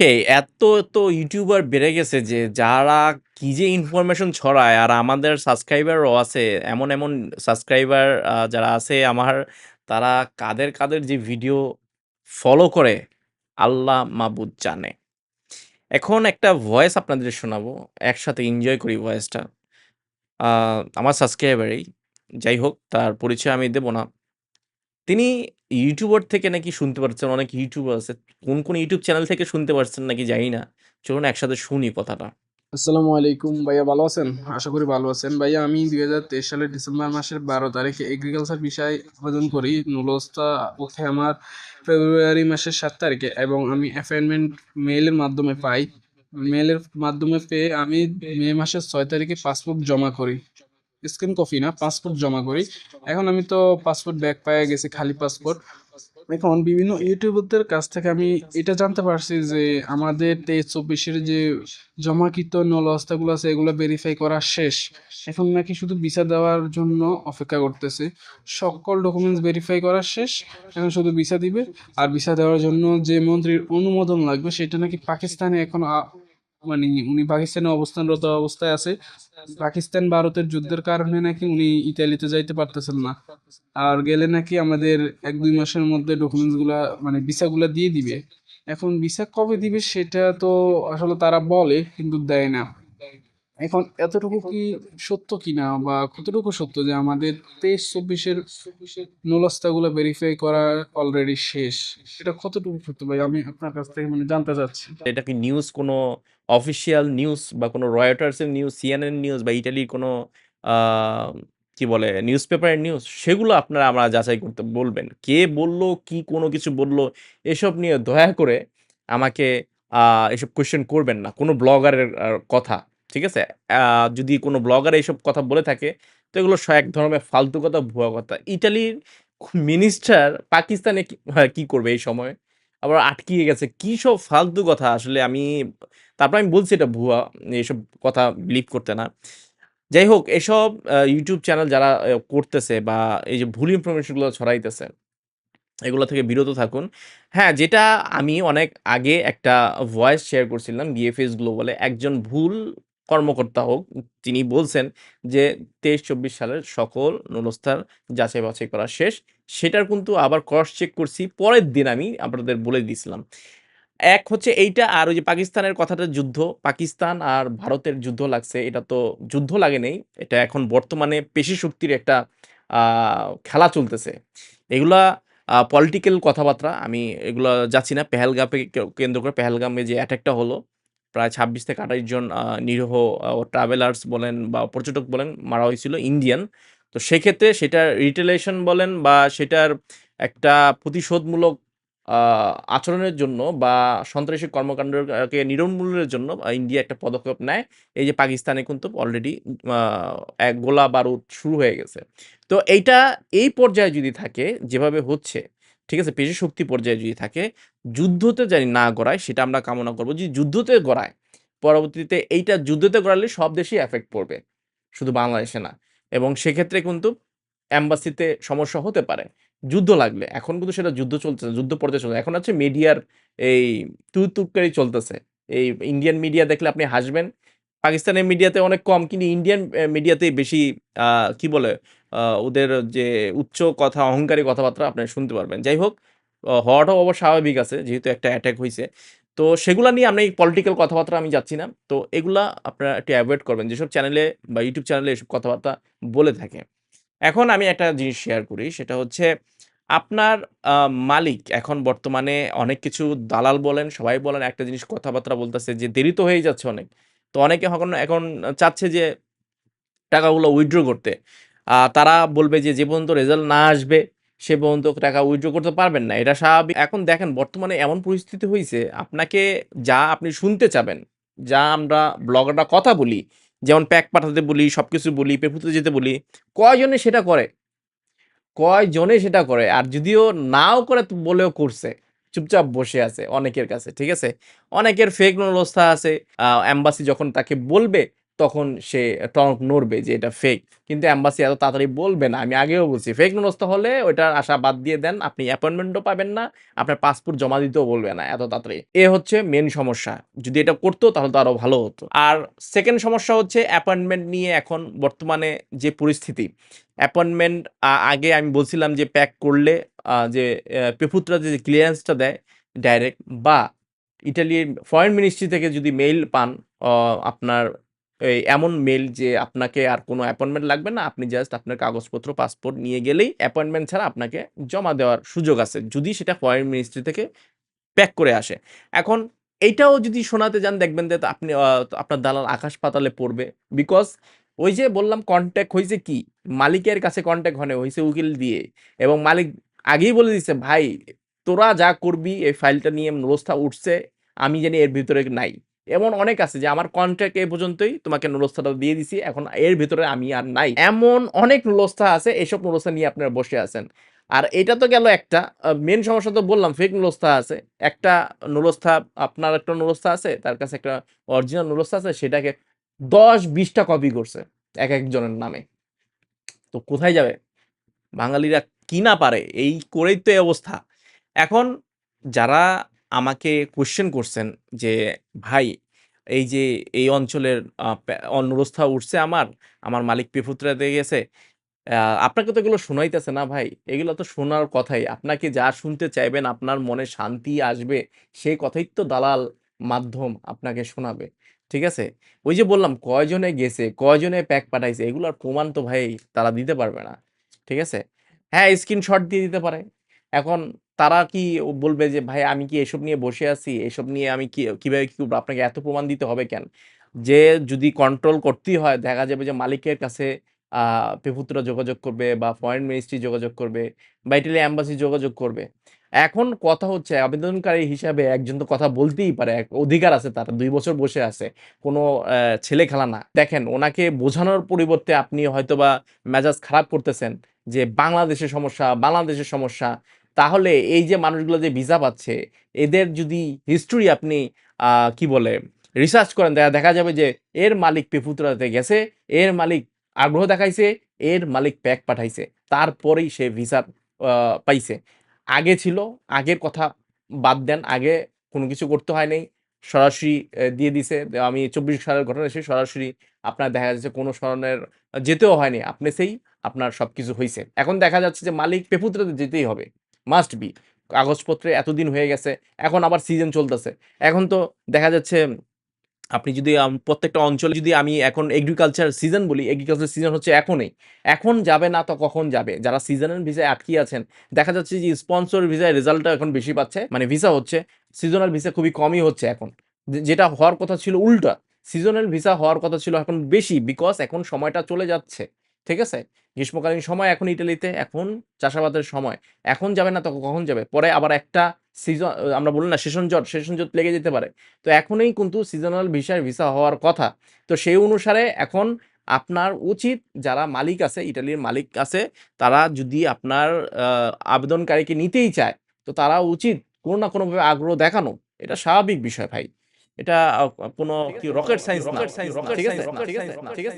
হে এত তো ইউটিউবার বেড়ে গেছে যে যারা কি যে ইনফরমেশন ছড়ায় আর আমাদের সাবস্ক্রাইবারও আছে, এমন এমন সাবস্ক্রাইবার যারা আছে আমার, তারা কাদের কাদের যে ভিডিও ফলো করে, আল্লাহ মাবুদ জানে। এখন একটা ভয়েস আপনাদের শোনাবো, একসাথে এনজয় করি ভয়েসটা আমার সাবস্ক্রাইবারই যাই হোক, তার পরিচয় আমি দেবো না। তিনি ইউটিউবার থেকে নাকি শুনতে পারছেন, অনেক ইউটিউবার আছে। কোন, কোন ইউটিউব চ্যানেল থেকে শুনতে পারছেন নাকি জানি না। চলুন একসাথে শুনি কথাটা। আসসালামু আলাইকুম ভাইয়া ভালো আছেন? আশা করি ভালো আছেন। ভাইয়া আমি ২০২৩ সালের ডিসেম্বর মাসের ১২ তারিখে এগ্রিকালচার বিষয়ে আবেদন করি। নুলস্তা ওঠে আমার ফেব্রুয়ারি মাসের সাত তারিখে এবং আমি অ্যাপয়েন্টমেন্ট মেইলের মাধ্যমে পাই। মেইলের মাধ্যমে পেয়ে আমি মে মাসের ছয় তারিখে পাসপোর্ট জমা করি। স্ক্যান কপি না পাসপোর্ট জমা করি। এখন আমি তো পাসপোর্ট ব্যাক পায়ে গেছি, খালি পাসপোর্ট। এখন বিভিন্ন ইউটিউবারদের কাছ থেকে আমি এটা জানতে পারছি যে আমাদের তেইশ চব্বিশের যে জমাকৃত নলস্তাগুলো আছে, এগুলো ভেরিফাই করা শেষ এখন নাকি শুধু ভিসা দেওয়ার জন্য অপেক্ষা করতেছে সকল ডকুমেন্টস ভেরিফাই করা শেষ এখন শুধু ভিসা দিবে আর ভিসা দেওয়ার জন্য যে মন্ত্রীর অনুমোদন লাগবে, সেটা নাকি পাকিস্তানে এখন মানে উনি পাকিস্তানে অবস্থানরত অবস্থায় আছে। পাকিস্তান ভারতের যুদ্ধের কারণে নাকি উনি ইতালিতে যাইতে পারতেছেন না। আর গেলে নাকি আমাদের এক দুই মাসের মধ্যে ডকুমেন্টসগুলা মানে ভিসা গুলা দিয়ে দিবে। এখন ভিসা কবে দিবে সেটা তো আসলে তারা বলে, কিন্তু দেয় না। এখন এতটুকু কি সত্য কিনা বা কতটুকু সত্য যে আমাদের তেইশ চব্বিশের নুলস্তা গুলা ভেরিফাই করা অলরেডি শেষ এটা কতটুকু সত্য ভাই আমি আপনার কাছ থেকে মানে জানতে চাচ্ছি এটা কি নিউজ কোনো অফিসিয়াল নিউজ বা কোনো রয়টার্স এর নিউজ, সিএনএন নিউজ বা ইটালির কোনো কি বলে নিউজ পেপারের নিউজ সেগুলো আপনারা আমরা যাচাই করতে বলবেন। কে বলল, কি কোনো কিছু বলল এসব নিয়ে দয়া করে আমাকে এসব কোয়েশ্চেন করবেন না। কোনো ব্লগারের কথা। ঠিক আছে? যদি কোনো ব্লগার এইসব কথা বলে থাকে তো এগুলো এক ধরনের ফালতু কথা, ভুয়া কথা। ইটালির মিনিস্টার পাকিস্তানে কি হ্যাঁ, কি করবে এই সময় আবার আটকিয়ে গেছে। কি সব ফালতু কথা আসলে আমি তারপর আমি বলছি এটা ভুয়া। এইসব কথা বিলিভ করতে না। যাই হোক এসব ইউটিউব চ্যানেল যারা করতেছে বা এই যে ভুল ইনফরমেশনগুলো ছড়াইতেছে, এগুলো থেকে বিরত থাকুন। হ্যাঁ, যেটা আমি অনেক আগে একটা ভয়েস শেয়ার করছিলাম বিএফএস গ্লোবালে একজন ভুল কর্মকর্তা হোক, তিনি বলছেন যে ২৩-২৪ সালের সকল নুলস্থার যাচাই-বাছাই করা শেষ। সেটার কিন্তু আবার ক্রস চেক করছি। পরের দিন আমি আপনাদের বলে দিছিলাম। এক হচ্ছে এইটা আর ওই যে পাকিস্তানের কথাটা যুদ্ধ। পাকিস্তান আর ভারতের যুদ্ধ লাগছে। এটা তো যুদ্ধ লাগে নাই। এটা এখন বর্তমানে পেশি শক্তির একটা খেলা চলতেছে। এগুলা পলিটিক্যাল কথাবার্তা। আমি এগুলা যাচ্ছি না। পেহেলগামে কেন্দ্র করে পেহেলগামে যে অ্যাটাকটা হলো, প্রায় ২৬ থেকে ২৮ জন নিরীহ ট্রাভেলার্স বলেন বা পর্যটক বলেন মারা হয়েছিল ইন্ডিয়ান। তো সেক্ষেত্রে সেটার রিটেলেশন বলেন বা সেটার একটা প্রতিশোধমূলক আচরণের জন্য বা সন্ত্রাসী কর্মকাণ্ডকে নির্মূলের জন্য ইন্ডিয়া একটা পদক্ষেপ নেয়। এই যে পাকিস্তানে কিন্তু অলরেডি এক গোলা বারুদ শুরু হয়ে গেছে। তো এইটা এই পর্যায়ে যদি থাকে যেভাবে হচ্ছে, ঠিক আছে? পেশি শক্তি পর্যায়ে যদি থাকে, যুদ্ধতে জানি না গড়ায় সেটা আমরা কামনা করব। যদি যুদ্ধতে গড়ায়, পরবর্তীতে এইটা যুদ্ধতে গড়ালে সব দেশেই এফেক্ট পড়বে। শুধু বাংলাদেশে না। এবং সেক্ষেত্রে কিন্তু অ্যাম্বাসিতে সমস্যা হতে পারে। যুদ্ধ লাগলে। এখন কিন্তু সেটা যুদ্ধ চলতেছে, যুদ্ধ পর্যায়ে চলছে। এখন হচ্ছে মিডিয়ার এই তুই-তুকারি চলতেছে। এই ইন্ডিয়ান মিডিয়া দেখলে আপনি হাসবেন। পাকিস্তানের মিডিয়াতে অনেক কম কিন্তু ইন্ডিয়ান মিডিয়াতেই বেশি কি বলে? ওদের যে উচ্চ কথা, অহংকারী কথাবার্তা আপনি শুনতে পারবেন। যাই হোক, হওয়াটাও অবশ্য স্বাভাবিক আছে যেহেতু একটা অ্যাটাক হয়েছে তো সেগুলা নিয়ে এই পলিটিক্যাল কথাবার্তা আমি যাচ্ছি না। তো এগুলা আপনারা একটু অ্যাভয়েড করবেন। যেসব চ্যানেলে বা ইউটিউব চ্যানেলে এসব কথাবার্তা বলে থাকে। এখন আমি একটা জিনিস শেয়ার করি সেটা হচ্ছে আপনার মালিক এখন বর্তমানে অনেক কিছু দালাল বলেন, সবাই বলেন একটা জিনিস কথাবার্তা বলতেছে যে দেরি তো হয়েই যাচ্ছে অনেক। তো অনেকে এখন এখন চাচ্ছে যে টাকাগুলো উইথড্র করতে। তারা বলবে যে, যে পর্যন্ত রেজাল্ট না আসবে সে পর্যন্ত টাকা উইথড্র করতে পারবেন না। এটা স্বাভাবিক। এখন দেখেন বর্তমানে এমন পরিস্থিতি হয়েছে আপনাকে যা আপনি শুনতে চাবেন, যা আমরা ব্লগাররা কথা বলি, যেমন প্যাক পাঠাতে বলি, সব কিছু বলি, পেপুতে যেতে বলি, কয়জনে সেটা করে? কয়জনে সেটা করে? আর যদিও নাও করে বলেও করছে। চুপচাপ বসে আছে অনেকের কাছে। ঠিক আছে? অনেকের ফেক নুলস্থা আছে। অ্যাম্বাসি যখন তাকে বলবে তখন সে টনক নড়বে যে এটা ফেক কিন্তু অ্যাম্বাসি এত তাড়াতাড়ি বলবে না, আমি আগেও বলছি ফেক নুরস্তা হলে ওইটার আশা বাদ দিয়ে দেন, আপনি অ্যাপয়েন্টমেন্টও পাবেন না, আপনার পাসপোর্ট জমা দিতেও বলবে না এত তাড়াতাড়ি। এ হচ্ছে মেন সমস্যা, যদি এটা করতো তাহলে তো আরও ভালো হতো। আর সেকেন্ড সমস্যা হচ্ছে অ্যাপয়েন্টমেন্ট নিয়ে এখন বর্তমানে যে পরিস্থিতি অ্যাপয়েন্টমেন্ট আগে আমি বলছিলাম যে প্যাক করলে যে পেপুত্রা যে ক্লিয়ারেন্সটা দেয় ডাইরেক্ট বা ইটালির ফরেন মিনিস্ট্রি থেকে যদি মেইল পান আপনার এমন মেল যে আপনাকে আর কোনো অ্যাপয়েন্টমেন্ট লাগবে না, আপনি জাস্ট আপনার কাগজপত্র পাসপোর্ট নিয়ে গেলেই অ্যাপয়েন্টমেন্ট ছাড়া আপনাকে জমা দেওয়ার সুযোগ আছে, যদি সেটা ফরেন মিনিস্ট্রি থেকে প্যাক করে আসে। এখন এইটাও যদি শোনাতে যান, দেখবেন যে আপনি আপনার দালাল আকাশ পাতালে পড়বে। বিকজ ওই যে বললাম কন্ট্যাক্ট হয়েছে কি? মালিকের কাছে কন্ট্যাক্ট হয় হয়েছে উকিল দিয়ে। এবং মালিক আগেই বলে দিছে, ভাই, তোরা যা করবি, এই ফাইলটা নিয়ে নুরস্থা উঠছে, আমি জানি এর ভিতরে নাই। এমন অনেক আছে যে আমার কন্ট্রাক্ট এই পর্যন্তই তোমাকে নুরস্থাটা দিয়ে দিছি, এখন এর ভিতরে আমি আর নাই। এমন অনেক নুরস্থা আছে, এসব নুরস্থা নিয়ে আপনারা বসে আছেন। আর এটা তো গেল একটা মেন সমস্যা তো বললাম ফেক নুরস্থা আছে। একটা নুরস্থা আপনার একটা নুরস্থা আছে, তার কাছে একটা অরিজিনাল নুরস্থা আছে, সেটাকে দশ বিশটা কপি করছে এক একজনের নামে। তো কোথায় যাবে? বাঙালিরা কি না পারে? এই করেই তো এই অবস্থা। এখন যারা আমাকে কোশ্চেন করছেন যে ভাই এই যে এই অঞ্চলের আহ, উঠছে আমার আমার মালিক পেফুত্রা দিয়ে গেছে আপনাকে তো এগুলো শোনাইতেছে না ভাই এগুলো তো শোনার কথাই। আপনাকে যা শুনতে চাইবেন আপনার মনে শান্তি আসবে সেই কথাই তো দালাল মাধ্যম আপনাকে শোনাবে। ঠিক আছে? ওই যে বললাম কয়জনে গেছে কয়জনে প্যাক পাঠাইছে এগুলোর প্রমাণ তো ভাই তারা দিতে পারবে না। ঠিক আছে? হ্যাঁ স্ক্রিনশট দিয়ে দিতে পারে। এখন তারা কি বলবে যে, ভাই, আমি কি এসব নিয়ে বসে আছি? এসব নিয়ে আমি কি, কীভাবে কি আপনাকে এত প্রমাণ দিতে হবে কেন? যে, যদি কন্ট্রোল করতেই হয়, দেখা যাবে যে, মালিকের কাছে পেপুত্রা যোগাযোগ করবে বা ফরেন মিনিস্ট্রি যোগাযোগ করবে বা ইটালি অ্যাম্বাসি যোগাযোগ করবে। এখন কথা হচ্ছে, আবেদনকারী হিসাবে একজন তো কথা বলতেই পারে, এক অধিকার আছে তার, দুই বছর বসে আছে, কোনো ছেলে খেলা না। দেখেন, ওনাকে বোঝানোর পরিবর্তে আপনি হয়তোবা মেজাজ খারাপ করতেছেন যে, বাংলাদেশের সমস্যা বাংলাদেশের সমস্যা তাহলে এই যে মানুষগুলো যে ভিসা পাচ্ছে, এদের যদি হিস্ট্রি আপনি কি বলে রিসার্চ করেন, দেখা যাবে যে এর মালিক পেপুত্রাতে গেছে, এর মালিক আগ্রহ দেখাইছে, এর মালিক প্যাক পাঠাইছে, তারপরেই সে ভিসা পাইছে। আগে ছিল, আগের কথা বাদ দেন, আগে কোনো কিছু করতে হয় নাই, সরাসরি দিয়ে দিছে আমি চব্বিশ সালের ঘটনা এসে সরাসরি আপনার দেখা যাচ্ছে কোনো স্মরণের যেতেও হয়নি, আপনি সেই, আপনার সব কিছু হয়েছে এখন দেখা যাচ্ছে যে মালিক পেপুত্রাতে যেতেই হবে। মাস্ট বি কাগজপত্রে এতদিন হয়ে গেছে, এখন আবার সিজন চলতেছে। এখন তো দেখা যাচ্ছে, আপনি যদি প্রত্যেকটা অঞ্চলে যদি আমি এখন এগ্রিকালচার সিজন বলি এগ্রিকালচার সিজন হচ্ছে এখনই। এখন যাবে না তো কখন যাবে? যারা সিজনাল ভিসায় আটকে আছেন, দেখা যাচ্ছে যে স্পন্সর ভিসায় রেজাল্টটা এখন বেশি পাচ্ছে। মানে ভিসা হচ্ছে সিজনাল ভিসা খুবই কমই হচ্ছে এখন। যেটা হওয়ার কথা ছিল উল্টা সিজনাল ভিসা হওয়ার কথা ছিল এখন বেশি বিকজ এখন সময়টা চলে যাচ্ছে। ঠিক আছে? গ্রীষ্মকালীন সময় এখন ইটালিতে এখন চাষাবাদের সময়। এখন যাবে না তখন কখন যাবে? পরে আবার একটা সিজন আমরা বলি না সেশন জট সেশন জট লেগে যেতে পারে। তো এখনই কিন্তু সিজনাল ভিসার ভিসা হওয়ার কথা। তো সেই অনুসারে এখন আপনার উচিত যারা মালিক আছে ইটালির মালিক আছে তারা যদি আপনার আবেদনকারীকে নিতেই চায় তো তারা উচিত কোনো না কোনোভাবে আগ্রহ দেখানো। এটা স্বাভাবিক বিষয় ভাই। এটা কোনো কি রকেট সায়েন্স রকেট সায়েন্স ঠিক আছে? ঠিক আছে? ঠিক আছে?